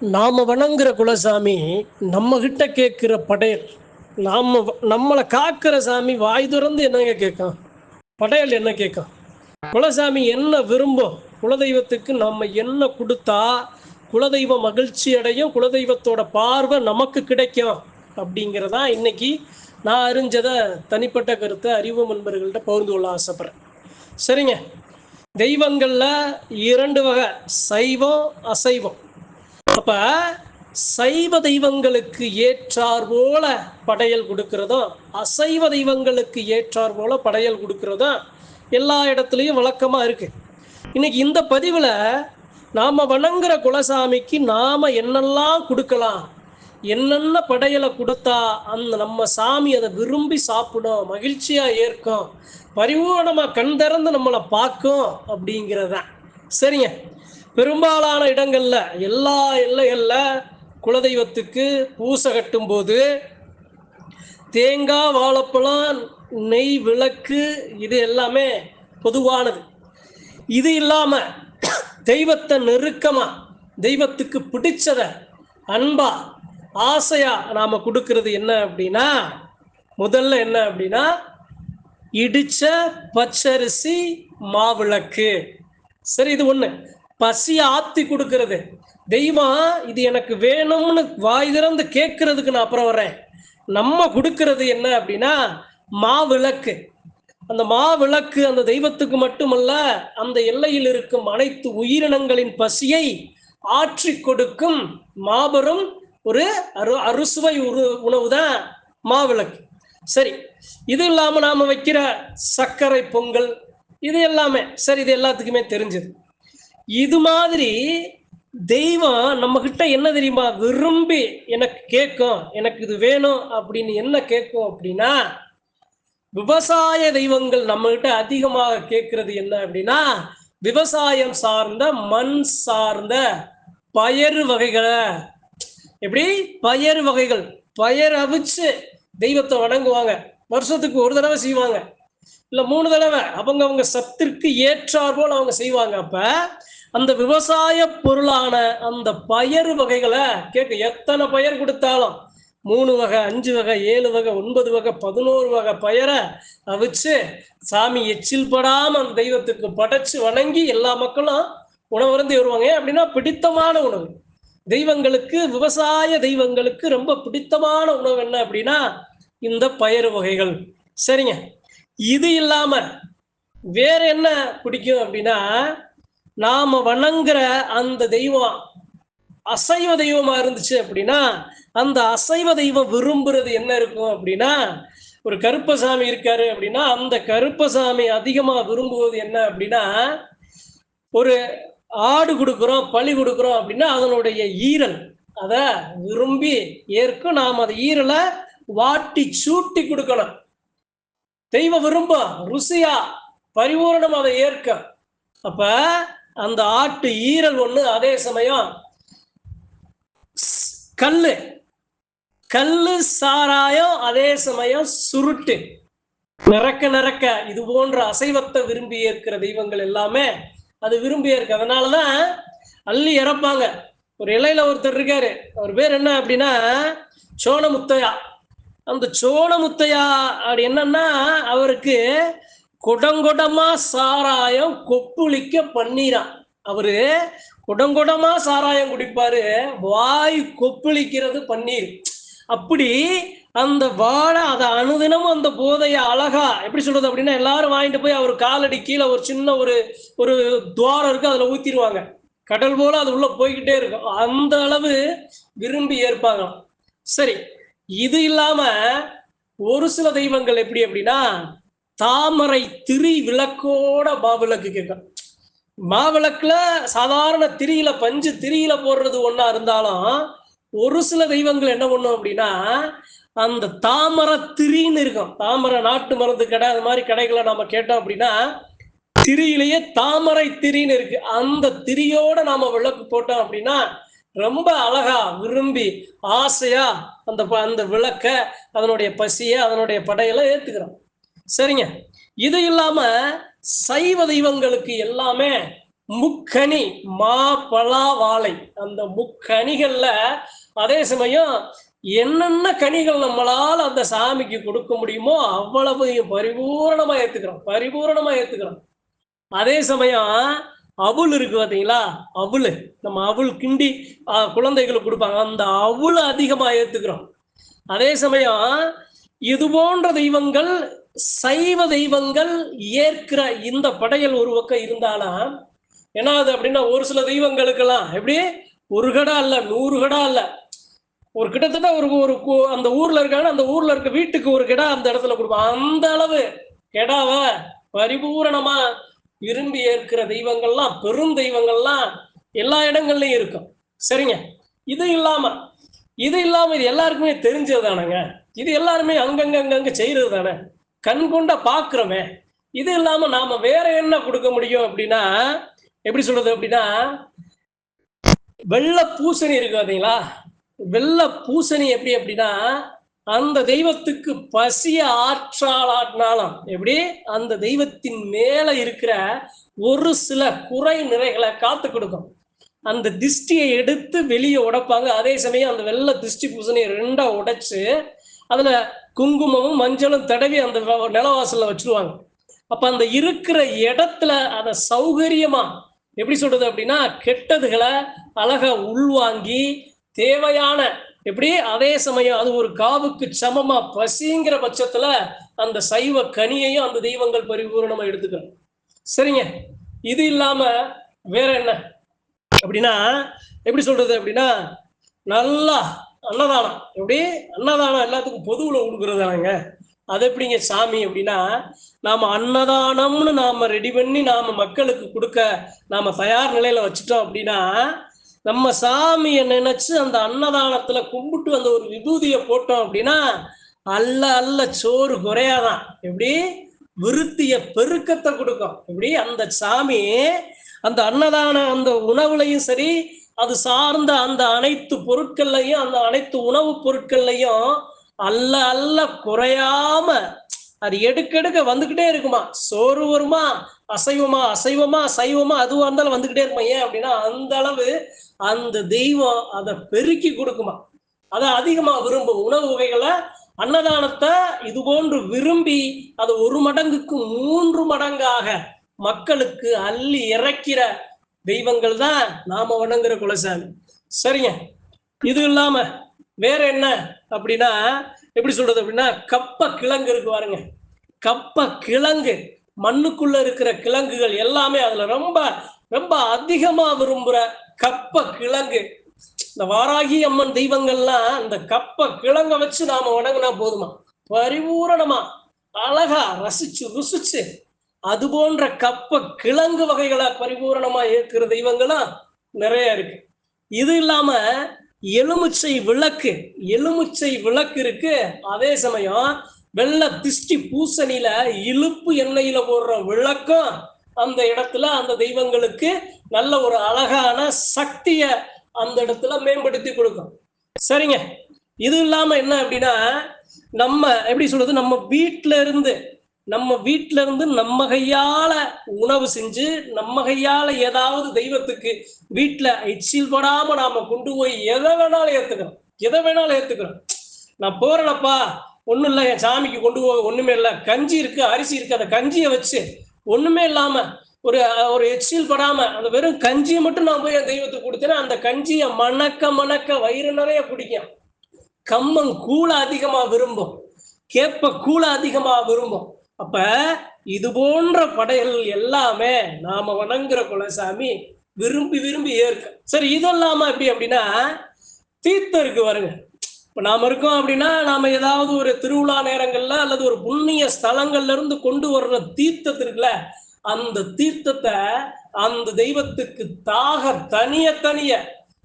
நாம் வணங்குற குலசாமி நம்மக்கிட்ட கேட்குற படையல். நாம் நம்மளை காக்கிற சாமி வாய் திறந்து என்னங்க கேட்கும் படையல் என்ன கேட்கும் குலசாமி என்ன விரும்பும் குலதெய்வத்துக்கு நம்ம என்ன கொடுத்தா குலதெய்வம் மகிழ்ச்சி அடையும் குலதெய்வத்தோட பார்வை நமக்கு கிடைக்கும் அப்படிங்கிறதா இன்னைக்கு நான் அறிஞ்சதை தனிப்பட்ட கருத்தை அறிவு நண்பர்கள்ட்ட பகிர்ந்து கொள்ள ஆசைப்பட்றேன். சரிங்க. தெய்வங்களில் இரண்டு வகை சைவம் அசைவம். அப்ப சைவ தெய்வங்களுக்கு ஏற்றார் போல படையல் கொடுக்கிறதும் அசைவ தெய்வங்களுக்கு ஏற்றார் போல படையல் கொடுக்கிறதும் எல்லா இடத்துலையும் வழக்கமா இருக்கு. இன்னைக்கு இந்த பதிவில் நாம வணங்குற குலசாமிக்கு நாம என்னெல்லாம் கொடுக்கலாம் என்னென்ன படையலை கொடுத்தா அந்த நம்ம சாமி அதை விரும்பி சாப்பிடும் மகிழ்ச்சியா ஏற்கும் பரிபூரணமா கண் திறந்து நம்மளை பார்க்கும் அப்படிங்கிறதான் சரிங்க. பெரும்பாலான இடங்கள்ல எல்லா எல்லைகள்ல குலதெய்வத்துக்கு பூசை கட்டும் போது தேங்காய் வாழைப்பழம் நெய் விளக்கு இது எல்லாமே பொதுவானது. இது இல்லாம தெய்வத்தை நெருக்கமா தெய்வத்துக்கு பிடிச்சத அன்பா ஆசையா நாம கொடுக்கறது என்ன அப்படின்னா முதல்ல என்ன அப்படின்னா இடிச்ச பச்சரிசி மாவிளக்கு. சரி இது ஒன்று பசியை ஆத்தி கொடுக்கறது. தெய்வம் இது எனக்கு வேணும்னு வாய் திறந்து கேட்கறதுக்கு நான் அப்புறம் வரேன் நம்ம கொடுக்கறது என்ன அப்படின்னா மாவிளக்கு. அந்த மாவிளக்கு அந்த தெய்வத்துக்கு மட்டுமல்ல அந்த எல்லையில் இருக்கும் அனைத்து உயிரினங்களின் பசியை ஆற்றி கொடுக்கும் மாபெரும் ஒரு அரு அறுசுவை உரு உணவு தான் மாவிளக்கு. சரி இது இல்லாம நாம வைக்கிற சர்க்கரை பொங்கல் இது எல்லாமே சரி இது எல்லாத்துக்குமே தெரிஞ்சது. இது மாதிரி தெய்வம் நம்ம கிட்ட என்ன தெரியுமா? விரும்பி எனக்கு கேட்கும். எனக்கு இது வேணும் அப்படின்னு என்ன கேட்கும் அப்படின்னா விவசாய தெய்வங்கள் நம்ம கிட்ட அதிகமாக கேட்கறது என்ன அப்படின்னா விவசாயம் சார்ந்த மண் சார்ந்த பயறு வகைகளை. எப்படி? பயறு வகைகள். பயர் அவிச்சு தெய்வத்தை வணங்குவாங்க. வருஷத்துக்கு ஒரு தடவை செய்வாங்க. இல்ல மூணு தடவை. அவங்க அவங்க சத்திற்கு ஏற்றார் போல் அவங்க செய்வாங்க. அப்ப அந்த விவசாய பொருளான அந்த பயறு வகைகளை கேட்க எத்தனை பயிர் கொடுத்தாலும்? மூணு வகை அஞ்சு வகை ஏழு வகை ஒன்பது வகை பதினோரு வகை பயரை அவிச்சு சாமி எச்சில் படாம அந்த தெய்வத்துக்கு படைச்சு வணங்கி எல்லா மக்களும் உணவருந்தி வருவாங்க. ஏன் அப்படின்னா பிடித்தமான உணவு. தெய்வங்களுக்கு விவசாய தெய்வங்களுக்கு ரொம்ப பிடித்தமான உணவு என்ன அப்படின்னா இந்த பயறு வகைகள். சரிங்க. இது இல்லாம வேற என்ன பிடிக்கும் அப்படின்னா நாம வணங்குற அந்த தெய்வம் அசைவ தெய்வமா இருந்துச்சு அப்படின்னா அந்த அசைவ தெய்வம் விரும்புறது என்ன இருக்கும் அப்படின்னா ஒரு கருப்பசாமி இருக்காரு அப்படின்னா அந்த கருப்பசாமி அதிகமா விரும்புவது என்ன அப்படின்னா ஒரு ஆடு கொடுக்குறோம் பழி கொடுக்குறோம் அப்படின்னா அதனுடைய ஈரல். அதை விரும்பி ஏற்கும். நாம் அந்த ஈரலை வாட்டி சூட்டி கொடுக்கணும். தெய்வம் விரும்பும் ருசியா பரிபூரணம் அதை ஏற்க. அப்ப அந்த ஆட்டு ஈரல் ஒண்ணு அதே சமயம் கல்லு. கல்லு சாராயம் அதே சமயம் சுருட்டு. நிறக்க நிறக்க இது போன்ற அசைவத்தை விரும்பி ஏற்கிற தெய்வங்கள் எல்லாமே அது விரும்பி ஏற்க. அதனாலதான் அள்ளி இறப்பாங்க. ஒரு இலையில ஒருத்தர் இருக்காரு. அவர் பேர் என்ன அப்படின்னா சோனமுத்தையா. அந்த சோழமுத்தையா அப்படி என்னன்னா அவருக்கு குடங்குடமா சாராயம் கொப்புளிக்க பண்ணிரான். அவரு குடங்குடமா சாராயம் குடிப்பாரு வாய் கொப்புளிக்கிறது பன்னீர். அப்படி அந்த வாழை அதை அனுதினமும் அந்த போதைய அழகா எப்படி சொல்றது அப்படின்னா எல்லாரும் வாங்கிட்டு போய் அவர் காலடி கீழே ஒரு சின்ன ஒரு ஒரு துவாரம் இருக்கு அதுல ஊத்திடுவாங்க. கடல் போல அது உள்ள போய்கிட்டே இருக்கும். அந்த அளவு விரும்பி ஏற்பாங்க சரி இது இல்லாம ஒரு சில தெய்வங்கள் எப்படி அப்படின்னா தாமரை திரி விளக்கோட மாவிளக்கு கேட்கும். மாவிளக்குல சாதாரண திரியில பஞ்சு திரியில போடுறது ஒன்னா இருந்தாலும் ஒரு சில தெய்வங்கள் என்ன பண்ணும் அப்படின்னா அந்த தாமரை திரின்னு இருக்கும். தாமரை நாட்டு மருந்து கடை அது மாதிரி கடைகளை நாம கேட்டோம் அப்படின்னா திரியிலேயே தாமரை திரின்னு இருக்கு. அந்த திரியோட நாம விளக்கு போட்டோம் அப்படின்னா ரொம்ப அழகா விரும்பி ஆசையா அந்த ப- அந்த விளக்க அதனுடைய பசிய அதனுடைய படையில ஏத்துக்கிறோம் சரிங்க. இது இல்லாம சைவ தெய்வங்களுக்கு எல்லாமே முக்கனி மா பலா வாழை. அந்த முக்கணிகள்ல அதே சமயம் என்னென்ன கனிகள் நம்மளால் அந்த சாமிக்கு கொடுக்க முடியுமோ அவ்வளவு பரிபூரணமா ஏத்துக்கிறோம் பரிபூரணமா ஏத்துக்கிறோம் அதே சமயம் அவுள் இருக்கு பார்த்தீங்களா அவுள் நம்ம அவுள் கிண்டி குழந்தைகளுக்கு கொடுப்பாங்க. அந்த அவுள் அதிகமாக ஏற்றுக்கிறோம் அதே சமயம் இது போன்ற தெய்வங்கள் சைவ தெய்வங்கள் ஏற்கிற இந்த படையல் ஒரு பக்கம் இருந்தாலும் என்ன அது அப்படின்னா ஒரு சில தெய்வங்களுக்கெல்லாம் எப்படி? ஒரு கடா இல்லை நூறு கடா இல்லை ஒரு கிட்டத்தட்ட ஒரு ஒரு அந்த ஊர்ல இருக்காங்க அந்த ஊர்ல இருக்க வீட்டுக்கு ஒரு கிடா அந்த இடத்துல கொடுப்பான் அந்த அளவு கெடாவ பரிபூரணமா விரும்பி ஏற்கிற தெய்வங்கள்லாம் பெரும் தெய்வங்கள்லாம் எல்லா இடங்கள்லயும் இருக்கும். சரிங்க? இது இல்லாம இது இல்லாம இது எல்லாருக்குமே தெரிஞ்சது தானேங்க? இது எல்லாருமே அங்கங்க அங்கங்க செய்யறது தானே? கண் கொண்ட பாக்குறோமே இது இல்லாம நாம வேற என்ன கொடுக்க முடியும் அப்படின்னா எப்படி சொல்றது அப்படின்னா வெள்ளை பூசணி இருக்கு பாத்தீங்களா? வெள்ளை பூசணி எப்படி அப்படின்னா அந்த தெய்வத்துக்கு பசிய ஆற்றாளாட்டினாலும் எப்படி? அந்த தெய்வத்தின் மேல இருக்கிற ஒரு சில குறை நிறைகளை காத்து கொடுக்கும். அந்த திஷ்டியை எடுத்து வெளியே உடைப்பாங்க. அதே சமயம் அந்த வெள்ளை திஷ்டி பூசணியை ரெண்டா உடைச்சு அதுல குங்குமமும் மஞ்சளும் தடவி அந்த வ- நிலவாசல்ல வச்சிருவாங்க. அப்ப அந்த இருக்கிற இடத்துல அதை சௌகரியமா எப்படி சொல்றது அப்படின்னா கெட்டதுகளை அழகா உள்வாங்கி தேவையான எப்படி? அதே சமயம் அது ஒரு காவுக்கு சமமா பசிங்கிற பட்சத்துல அந்த சைவ கனியையும் அந்த தெய்வங்கள் பரிபூர்ணமா எடுத்துக்கணும். சரிங்க. இது இல்லாம வேற என்ன? அப்படின்னா எப்படி சொல்றது அப்படின்னா நல்லா அன்னதானம். எப்படி? அன்னதானம் எல்லாத்துக்கும் பொதுவுல கொடுக்குறதானங்க அது எப்படிங்க சாமி அப்படின்னா நாம் அன்னதானம்னு நாம் ரெடி பண்ணி நாம் மக்களுக்கு கொடுக்க நாம் தயார் நிலையில் வச்சுட்டோம் அப்படின்னா நம்ம சாமியை நினைச்சு அந்த அன்னதானத்துல கும்பிட்டு அந்த ஒரு விபூதியை போட்டோம் அப்படின்னா அல்ல அல்ல சோறு குறையாதான். எப்படி? விருத்திய பெருக்கத்தை கொடுக்கும். எப்படி? அந்த சாமி அந்த அன்னதான அந்த உணவுலையும் சரி அது சார்ந்த அந்த அனைத்து பொருட்கள்லையும் அந்த அனைத்து உணவுப் பொருட்கள்லையும் அல்ல அல்ல குறையாம அது எடுக்கெடுக்க வந்துகிட்டே இருக்குமா? சோறு வருமா? அசைவமா? அசைவமா? சைவமா? அதுவா இருந்தாலும் வந்துகிட்டே இருக்குமா? ஏன் அப்படின்னா அந்த அளவு அந்த தெய்வம் அதை பெருக்கி கொடுக்குமா? அதை அதிகமா விரும்பும் உணவு வகைகளை அன்னதானத்தை இது போன்று விரும்பி அது ஒரு மடங்குக்கு மூன்று மடங்காக மக்களுக்கு அள்ளி இறக்கிற தெய்வங்கள் தான் நாம வணங்குற குலசாமி. சரிங்க. இது இல்லாம வேற என்ன அப்படின்னா எப்படி சொல்றது அப்படின்னா கப்ப கிழங்கு இருக்கு பாருங்க. கப்ப கிழங்கு மண்ணுக்குள்ள இருக்கிற கிழங்குகள் எல்லாமே அதுல ரொம்ப ரொம்ப அதிகமா விரும்புற கப்ப கிழங்கு இந்த வாராகி அம்மன் தெய்வங்கள்லாம் இந்த கப்ப கிழங்க வச்சு நாம வணங்கினா போதுமா? பரிபூரணமா. அழகா ரசிச்சு ருசிச்சு. அது போன்ற கப்ப கிழங்கு வகைகளை பரிபூரணமா ஏற்கிற தெய்வங்களும் நிறைய இருக்கு. இது இல்லாம எலுமிச்சை விளக்கு எலுமிச்சை விளக்கு இருக்கு. அதே சமயம் வெள்ளை திஷ்டி பூசணியில இழுப்பு எண்ணெயில போடுற விளக்கம் அந்த இடத்துல அந்த தெய்வங்களுக்கு நல்ல ஒரு அழகான சக்திய அந்த இடத்துல மேம்படுத்தி கொடுக்கும். சரிங்க. இது இல்லாம என்ன அப்படின்னா நம்ம எப்படி சொல்றது நம்ம வீட்டில இருந்து நம்ம வீட்டில இருந்து நம்ம கையால உணவு செஞ்சு நம்ம கையால ஏதாவது தெய்வத்துக்கு வீட்டுல எச்சில் படாம நாம கொண்டு போய் எதை வேணாலும் ஏத்துக்கிறோம் எதை வேணாலும் ஏத்துக்கிறோம் நான் போறேனப்பா. ஒண்ணும் இல்லை என் சாமிக்கு கொண்டு போக ஒண்ணுமே இல்லை. கஞ்சி இருக்கு அரிசி இருக்கு. அந்த கஞ்சியை வச்சு ஒண்ணுமே இல்லாம ஒரு ஒரு எச்சில் படாம அந்த வெறும் கஞ்சியை மட்டும் நான் போய் என் தெய்வத்துக்கு கொடுத்தேன்னா அந்த கஞ்சியை மணக்க மணக்க வயிறு நிறைய குடிக்கும். கம்மம் கூழ அதிகமா விரும்பும். கேப்ப கூழ அதிகமா விரும்பும். அப்ப இது போன்ற படைகள் எல்லாமே நாம வணங்குற குலசாமி விரும்பி விரும்பி ஏற்க. சரி இதெல்லாம எப்படி அப்படின்னா தீர்த்தருக்கு வருங்க. இப்ப நாம இருக்கோம் அப்படின்னா நாம ஏதாவது ஒரு திருவிழா நேரங்கள்ல அல்லது ஒரு புண்ணிய ஸ்தலங்கள்ல இருந்து கொண்டு வர்ற தீர்த்தத்து இருக்குல்ல அந்த தீர்த்தத்தை அந்த தெய்வத்துக்கு தாக தனிய தனிய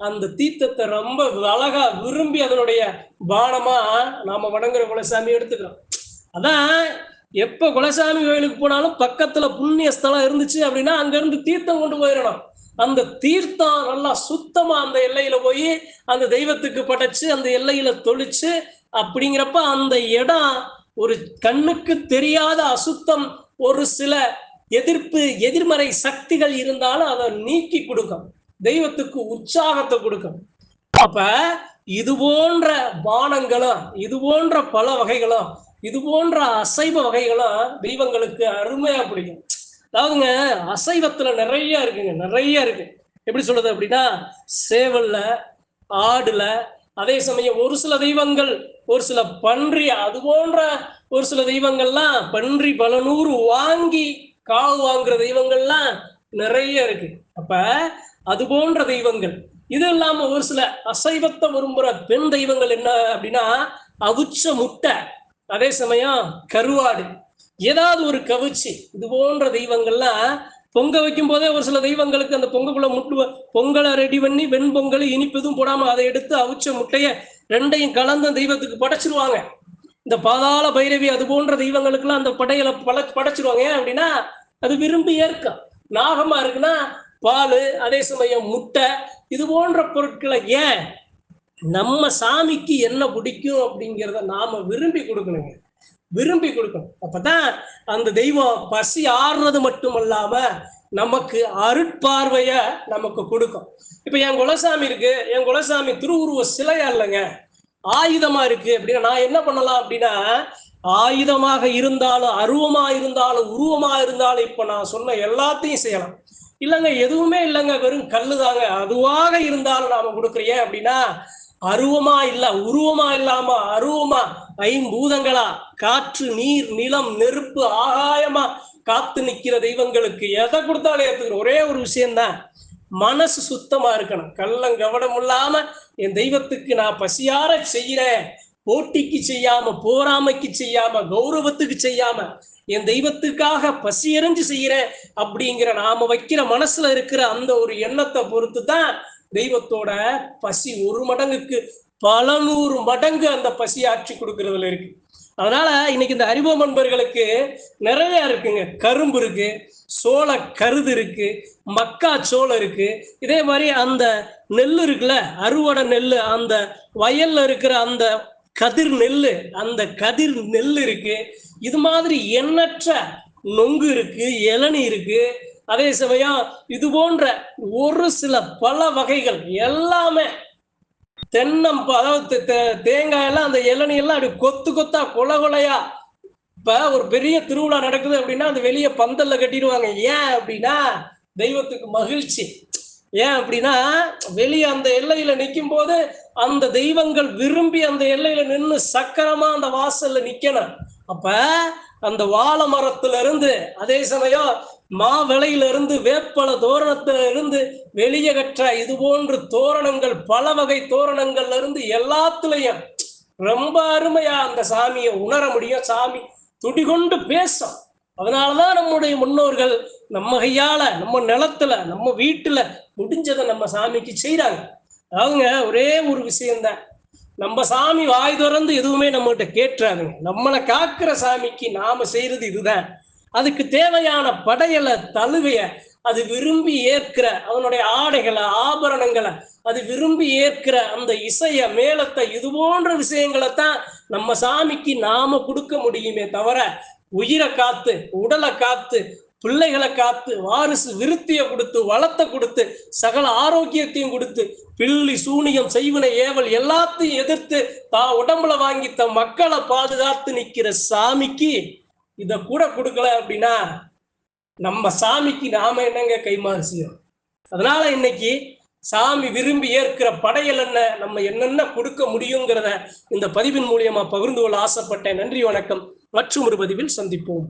அந்த தீர்த்தத்தை ரொம்ப அழகா விரும்பி அதனுடைய பானமா நாம வணங்குற குலசாமி எடுத்துக்கிறோம். அதான் எப்ப குலசாமி கோயிலுக்கு போனாலும் பக்கத்துல புண்ணிய ஸ்தலம் இருந்துச்சு அப்படின்னா அங்க இருந்து தீர்த்தம் கொண்டு போயிடணும். அந்த தீர்த்தம் நல்லா சுத்தமா அந்த எல்லையில போய் அந்த தெய்வத்துக்கு படைச்சு அந்த எல்லையில தொளிச்சு அப்படிங்கிறப்ப அந்த இடம் ஒரு கண்ணுக்கு தெரியாத அசுத்தம் ஒரு சில எதிர்ப்பு எதிர்மறை சக்திகள் இருந்தாலும் அதை நீக்கி கொடுக்கும். தெய்வத்துக்கு உற்சாகத்தை கொடுக்கும். அப்ப இது போன்ற பானங்களும் இது போன்ற பல வகைகளும் இது போன்ற அசைவ வகைகளும் தெய்வங்களுக்கு அருமையா பிடிக்கும். அதாவதுங்க அசைவத்துல நிறைய இருக்குங்க நிறைய இருக்கு. எப்படி சொல்றது அப்படின்னா சேவல்ல ஆடுல அதே சமயம் ஒரு சில தெய்வங்கள் ஒரு சில பன்றி அது போன்ற ஒரு சில தெய்வங்கள்லாம் பன்றி பல நூறு வாங்கி காவு வாங்குற தெய்வங்கள்லாம் நிறைய இருக்கு. அப்ப அது போன்ற தெய்வங்கள் இது இல்லாம ஒரு சில அசைவத்தை விரும்புற பெண் தெய்வங்கள் என்ன அப்படின்னா அவிச்ச முட்டை அதே சமயம் கருவாடு. ஏதாவது ஒரு கவிச்சி இது போன்ற தெய்வங்கள்லாம் பொங்க வைக்கும் போதே ஒரு சில தெய்வங்களுக்கு அந்த பொங்கக்குள்ள முட்டு பொங்கலை ரெடி பண்ணி வெண்பொங்கல் இனிப்பதும் போடாம அதை எடுத்து அவிச்ச முட்டைய ரெண்டையும் கலந்து தெய்வத்துக்கு படைச்சிருவாங்க. இந்த பாதாள பைரவி அது போன்ற தெய்வங்களுக்கெல்லாம் அந்த படையலை பல படைச்சிருவாங்க. ஏன் அப்படின்னா அது விரும்பி ஏற்கும் நாகமா இருக்குன்னா பால் அதே சமயம் முட்டை இது போன்ற பொருட்களை ஏன் நம்ம சாமிக்கு என்ன பிடிக்கும் அப்படிங்கிறத நாம விரும்பி கொடுக்கணுங்க. விரும்பி கொடுக்கணும். அப்பதான் அந்த தெய்வம் பசி ஆறுறது மட்டும் இல்லாம நமக்கு அருட்பார்வைய நமக்கு கொடுக்கும். இப்ப என் குலசாமி இருக்கு. என் குலசாமி திருவுருவ சிலையா இல்லைங்க ஆயுதமா இருக்கு அப்படின்னா நான் என்ன பண்ணலாம் அப்படின்னா ஆயுதமாக இருந்தாலும் அருவமா இருந்தாலும் உருவமா இருந்தாலும் இப்ப நான் சொன்ன எல்லாத்தையும் செய்யலாம். இல்லைங்க எதுவுமே இல்லைங்க. வெறும் கல்லுதாங்க அதுவாக இருந்தாலும் நாம கொடுக்குறேன் அப்படின்னா அருவமா இல்ல உருவமா இல்லாம அருவமா ஐம்பூதங்களா? காற்று நீர் நிலம் நெருப்பு ஆகாயமா காத்து நிக்கிற தெய்வங்களுக்கு எதை கொடுத்தாலும் ஏத்துக்கணும். ஒரே ஒரு விஷயம்தான். மனசு சுத்தமா இருக்கணும். கள்ளம் கவனம் இல்லாம என் தெய்வத்துக்கு நான் பசியார செய்யறேன். போட்டிக்கு செய்யாம போராமைக்கு செய்யாம கௌரவத்துக்கு செய்யாம என் தெய்வத்துக்காக பசி எறிஞ்சு செய்யறேன் அப்படிங்கிற நாம வைக்கிற மனசுல இருக்கிற அந்த ஒரு எண்ணத்தை பொறுத்து தான் தெய்வத்தோட பசி ஒரு மடங்குக்கு பல நூறு மடங்கு அந்த பசி ஆட்சி கொடுக்கறதுல இருக்கு. அதனால இன்னைக்கு இந்த அறிவோம் நண்பர்களுக்கு நிறைய இருக்குங்க. கரும்பு இருக்கு சோள கருது இருக்கு மக்கா சோளம் இருக்கு. இதே மாதிரி அந்த நெல் இருக்குல்ல அறுவடை நெல் அந்த வயல்ல இருக்கிற அந்த கதிர் நெல் அந்த கதிர் நெல் இருக்கு. இது மாதிரி எண்ணற்ற நொங்கு இருக்கு இளநி இருக்கு. அதே சமயம் இது போன்ற ஒரு சில பல வகைகள் எல்லாமே தென்னம் அதாவது தேங்காய் எல்லாம் அந்த இளநி எல்லாம் அப்படி கொத்து கொத்தா கொலை கொலையா. இப்ப ஒரு பெரிய திருவிழா நடக்குது அப்படின்னா அந்த வெளியே பந்தல்ல கட்டிடுவாங்க. ஏன் அப்படின்னா தெய்வத்துக்கு மகிழ்ச்சி. ஏன் அப்படின்னா வெளியே அந்த எல்லையில நிற்கும் போது அந்த தெய்வங்கள் விரும்பி அந்த எல்லையில நின்று சக்கரமா அந்த வாசல்ல நிக்கணும். அப்ப அந்த வாழை மரத்துல இருந்து அதே சமயம் மாவிளையில இருந்து வேப்பல தோரணத்துல இருந்து வெளியே கற்ற இது போன்று தோரணங்கள் பல வகை தோரணங்கள்ல இருந்து எல்லாத்துலயும் ரொம்ப அருமையா அந்த சாமியை உணர முடியும். சாமி துடிகொண்டு பேசும். அதனாலதான் நம்முடைய முன்னோர்கள் நம்ம கையால நம்ம நிலத்துல நம்ம வீட்டுல முடிஞ்சதை நம்ம சாமிக்கு செய்யறாங்க அவங்க ஒரே ஒரு விஷயம்தான். நம்ம சாமி வாய் திறந்து எதுவுமே நம்மகிட்ட கேட்டுறாருங்க நம்மளை காக்கிற சாமிக்கு நாம செய்யறது இதுதான். அதுக்கு தேவையான படையலை தழுவைய அது விரும்பி ஏற்கிற அவனுடைய ஆடைகளை ஆபரணங்களை அது விரும்பி ஏற்கிற அந்த இசைய மேளத்தை இது போன்ற விஷயங்களை தான் நம்ம சாமிக்கு நாம கொடுக்க முடியுமே தவிர உயிரை காத்து உடலை காத்து பிள்ளைகளை காத்து வாரிசு விருத்திய கொடுத்து வளத்தை கொடுத்து சகல ஆரோக்கியத்தையும் கொடுத்து பில்லி சூனியம் செய்வன ஏவல் எல்லாத்தையும் எதிர்த்து தான் உடம்புல வாங்கி தன் மக்களை பாதுகாத்து நிக்கிற சாமிக்கு இத கூட கொடுக்கல அப்படின்னா நம்ம சாமிக்கு நாம என்னங்க கைமாறு செய்யறோம்? அதனால இன்னைக்கு சாமி விரும்பி ஏற்கிற படையல் என்ன நம்ம என்னென்ன கொடுக்க முடியுங்கிறத இந்த பதிவின் மூலியமா பகிர்ந்து கொள்ள ஆசைப்பட்டேன். நன்றி வணக்கம். மற்றும் ஒரு பதிவில் சந்திப்போம்.